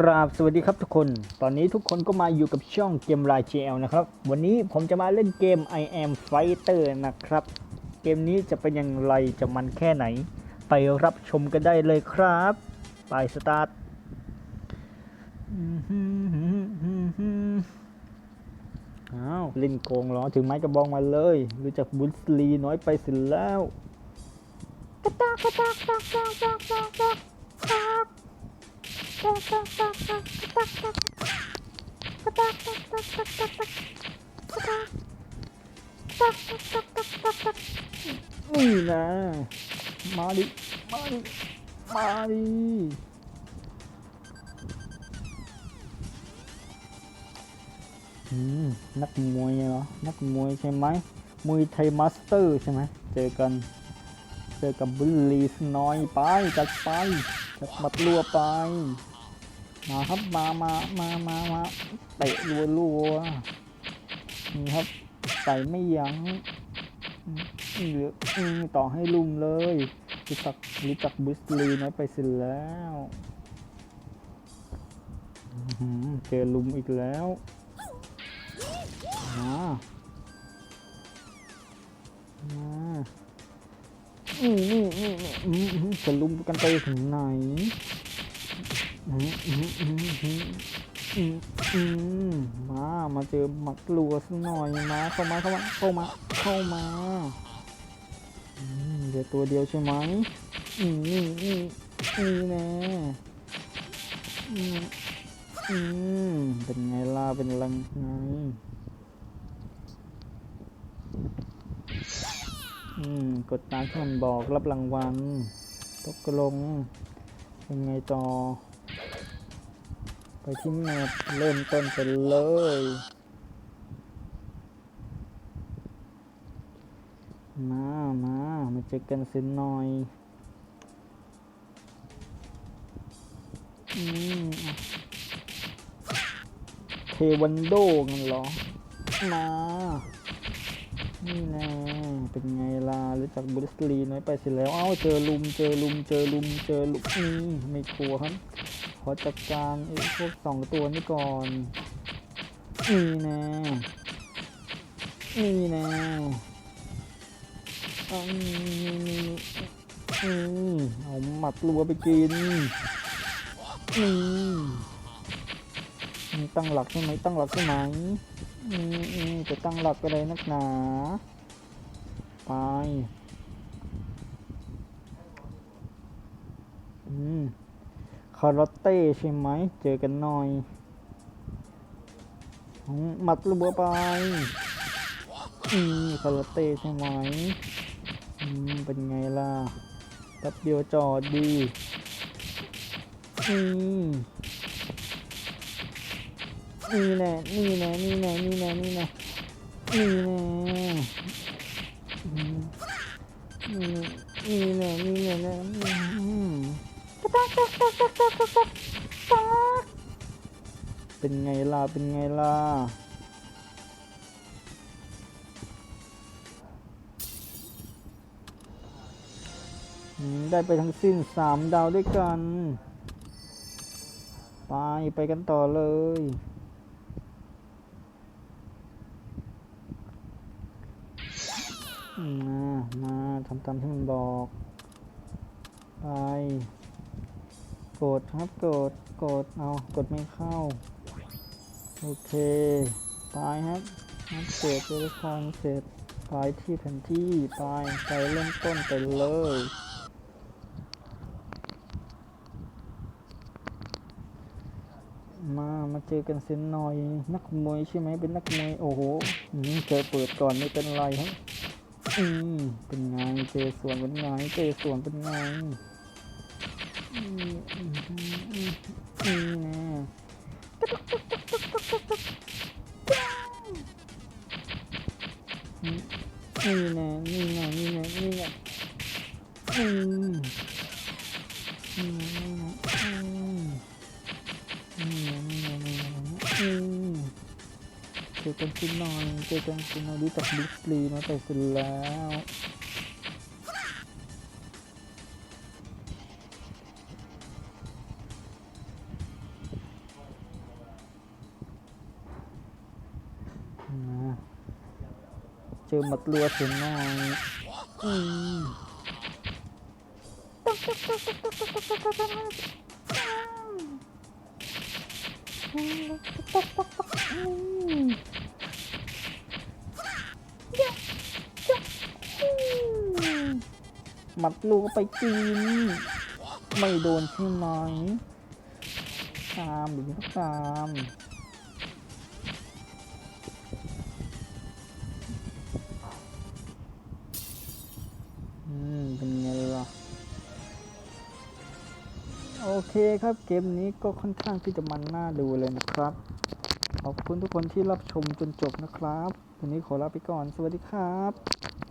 ครับสวัสดีครับทุกคน ตอนนี้ทุกคนก็มาอยู่กับช่องเกมไลน์ GL นะครับ วันนี้ผมจะมาเล่นเกม I am Fighter นะครับ เกมนี้จะเป็นอย่างไรจะมันแค่ไหน ไปรับชมกันได้เลยครับ ไปสตาร์ทอ้าวเล่นโกงหรอถึงไม้กระบองมาเลย รู้จักบุสลีน้อยไปสิแล้วกระตากกระตากกระตากกระตากกระตาก นี่นะ มาดิ มาดิ มาดิอืมนักมวยเหรอ นักมวยใช่ไหมมวยไทยมาสเตอร์ใช่ไหม เจอกัน เจอกับบุลลีสน้อยไปจัดไป มัดรัวไป มาครับมามามามามาเตะรัวรัวนี่ครับใส่ไม่ยัง้งอืมอือต่อให้ลุมเลยรู้จักรู้จักบุสลีน้อยไปสิแล้วอื้อเจอลุมอีกแล้วมามา อืมอืมอืมอืมจะลุมกันไปถึงไหนอืมอืมอืมอืมอืมมา มาเจอหมัดลัวสักหน่อยมาเข้ามาเข้ามาเข้ามาเข้ามาเดี๋ยวตัวเดียวใช่ไหมอืมนี่นี่นี่แน่อืมอืมเป็นไงล่ะเป็นรังไง อืม กดตามที่มันบอกรับรางวัลตกลงเป็นไงต่อ ไปที่แมปเริ่มต้นไปเลย มามามาเจอกันสิหน่อย อืมเทวันโดกันเหรอ มา นี่แน่เป็นไงล่ะรู้จักบริสลีน้อยไปเสิแล้ว เอ้าเจอลุมเจอลุมเจอลุมเจอลุมนี่ไม่กลัวครับ ขอจัดการไอ้พวกสองตัวนี้ก่อนนี่แน่นี่แน่เอานี่นี่นี่เอาหมัดรัวไปกินนี่นี่ตั้งหลักใช่ไหมตั้งหลักใช่ไหม จะตั้งหลักอะไรนักหนา ไป อืม คาราเต้ใช่ไหม เจอกันหน่อยอืมหมัดระเบิดไป อืม คาราเต้ใช่ไหม อืม เป็นไงล่ะแป๊บเดียวจอดดี อืม นี่แน่นี่แน่นี่แน่นี่แน่นี่แน่นี่แน่อืมนี่นี่แน่นี่แน่นี่แน่อืมเป็นไงล่ะ เป็นไงล่ะได้ไปทั้งสิ้นสามดาวด้วยกัน ไป ไปกันต่อเลย มามาทำตามที่มันบอกไปกดครับกดกดเอากดไม่เข้า โอเคไปครับนับเสร็จเจอคอนเสร็จไปที่แผนที่ไปไปเริ่มต้นไปเลยมามาเจอกันเส้นหน่อย นักมวยใช่ไหมเป็นนักมวยโอ้โหเจอเปิดก่อนไม่เป็นไรครับ อืมเป็นไงเจอส่วนเป็นไงเจอส่วนเป็นไงอืมอืมอืมอืมอืมนี่น่นี่น่นี่น่นี่น่อืมอืมอืมอืมนี่แน่นี่แน่อืม จอกันคุณหน่อยเจอกันคุณหน่อยรู้จักบิ๊กลีมาแต่คุณแล้วเจอมัดรัวเสีหน้อยอืม หมัดลูกไปจีนไม่โดนใช่ไหมตามหรือไม่ตาม เคครับเกมนี้ก็ค่อนข้างที่จะมันน่าดูเลยนะครับ ขอบคุณทุกคนที่รับชมจนจบนะครับ วันนี้ขอลาไปก่อน สวัสดีครับ